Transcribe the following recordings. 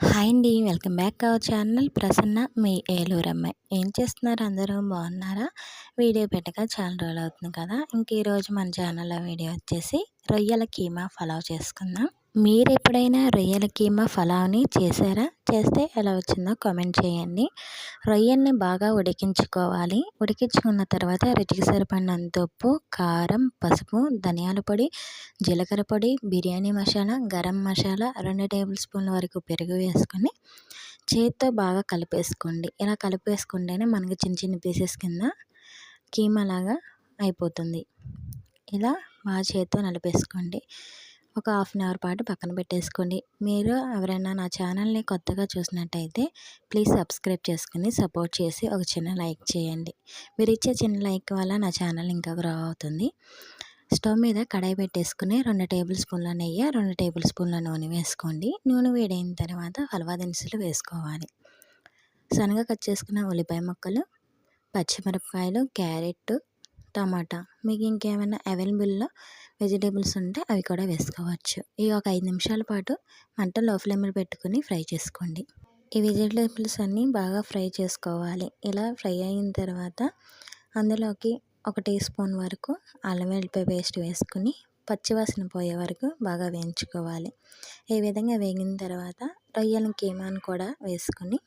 Hi అండి welcome back our channel Prasanna మీ ఏలూరు అమ్మాయి ఏం చేస్తున్నారు? అందరూ బాగున్నారా? వీడియో పెట్టక చాలా రోజులు అవుతుంది కదా. ఇంక ఈరోజు మన ఛానల్లో వీడియో వచ్చేసి రొయ్యల కీమా ఫలావ్ చేసుకుందాం. మీరు ఎప్పుడైనా రొయ్యల కీమా ఫలావ్ని చేశారా? చేస్తే ఎలా వచ్చిందో కామెంట్ చేయండి. రొయ్యల్ని బాగా ఉడికించుకోవాలి. ఉడికించుకున్న తర్వాత రుచికి సరిపడినంత ఉప్పు కారం పసుపు ధనియాల పొడి జీలకర్ర పొడి బిర్యానీ మసాలా గరం మసాలా రెండు టేబుల్ స్పూన్ల వరకు పెరుగు వేసుకొని చేతితో బాగా కలిపేసుకోండి. ఇలా కలిపేసుకుంటేనే మనకి చిన్న చిన్న పీసెస్ కింద కీమా లాగా అయిపోతుంది. ఇలా బాగా చేతితో నలిపేసుకోండి. ఒక హాఫ్ అన్ అవర్ పాటు పక్కన పెట్టేసుకోండి. మీరు ఎవరైనా నా ఛానల్ని కొత్తగా చూసినట్టయితే ప్లీజ్ సబ్స్క్రైబ్ చేసుకుని సపోర్ట్ చేసి ఒక చిన్న లైక్ చేయండి. మీరు ఇచ్చే చిన్న లైక్ వల్ల నా ఛానల్ ఇంకా గ్రో అవుతుంది. స్టవ్ మీద కడాయి పెట్టేసుకుని రెండు టేబుల్ స్పూన్ల నెయ్యి రెండు టేబుల్ స్పూన్ల నూనె వేసుకోండి. నూనె వేడైన తర్వాత హల్వా దినుసులు వేసుకోవాలి. సన్నగా కట్ చేసుకున్న ఉల్లిపాయ ముక్కలు పచ్చిమిరపకాయలు క్యారెట్ టమాటా. మీకు ఇంకేమైనా అవైలబుల్లో వెజిటేబుల్స్ ఉంటే అవి కూడా వేసుకోవచ్చు. ఇవి ఒక ఐదు నిమిషాల పాటు మంట లో ఫ్లేమ్లో పెట్టుకుని ఫ్రై చేసుకోండి. ఈ వెజిటేబుల్స్ అన్నీ బాగా ఫ్రై చేసుకోవాలి. ఇలా ఫ్రై అయిన తర్వాత అందులోకి ఒక టీ స్పూన్ వరకు అల్లం వెల్లిపాయ పేస్ట్ వేసుకుని పచ్చివాసన పోయే వరకు బాగా వేయించుకోవాలి. ఈ విధంగా వేగిన తర్వాత రొయ్యల కీమాను కూడా వేసుకొని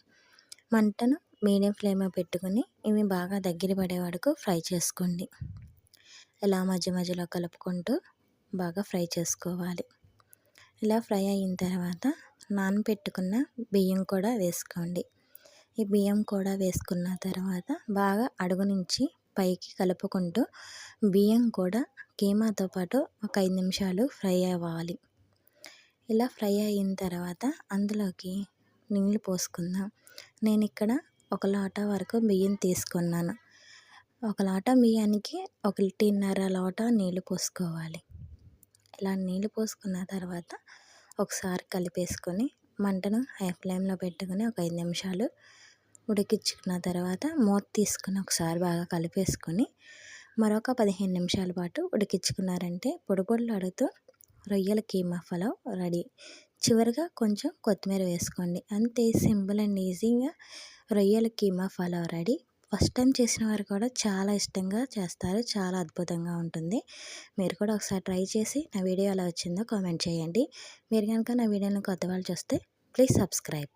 మంటను మీడియం ఫ్లేమ్లో పెట్టుకుని ఇవి బాగా దగ్గర పడే వరకు ఫ్రై చేసుకోండి. ఇలా మధ్య మధ్యలో కలుపుకుంటూ బాగా ఫ్రై చేసుకోవాలి. ఇలా ఫ్రై అయిన తర్వాత నానబెట్టుకున్న బియ్యం కూడా వేసుకోండి. ఈ బియ్యం కూడా వేసుకున్న తర్వాత బాగా అడుగు నుంచి పైకి కలుపుకుంటూ బియ్యం కూడా కీమాతో పాటు ఒక ఐదు నిమిషాలు ఫ్రై అవ్వాలి. ఇలా ఫ్రై అయిన తర్వాత అందులోకి నీళ్ళు పోసుకుందాం. నేను ఇక్కడ ఒక లోట వరకు బియ్యం తీసుకున్నాను. ఒక లోట బియ్యానికి ఒకటిన్నర లోట నీళ్ళు పోసుకోవాలి. ఇలా నీళ్ళు పోసుకున్న తర్వాత ఒకసారి కలిపేసుకొని మంటను హై ఫ్లేమ్లో పెట్టుకొని ఒక ఐదు నిమిషాలు ఉడికించుకున్న తర్వాత మూత తీసుకుని ఒకసారి బాగా కలిపేసుకొని మరొక పదిహేను నిమిషాల పాటు ఉడికించుకున్నారంటే పొడి అడుగుతూ రొయ్యల కీమా పలావ్ రెడీ. చివరిగా కొంచెం కొత్తిమీర వేసుకోండి. అంతే సింపుల్ అండ్ ఈజీగా రొయ్యల keema pulao ready. First time చేసిన వారు కూడా చాలా ఇష్టంగా చేస్తారు. చాలా అద్భుతంగా ఉంటుంది. మీరు కూడా ఒకసారి ట్రై చేసి నా వీడియో ఎలా వచ్చిందో కామెంట్ చేయండి. మీరు కనుక నా వీడియోని కొత్త వాళ్ళు చూస్తే ప్లీజ్ సబ్స్క్రైబ్.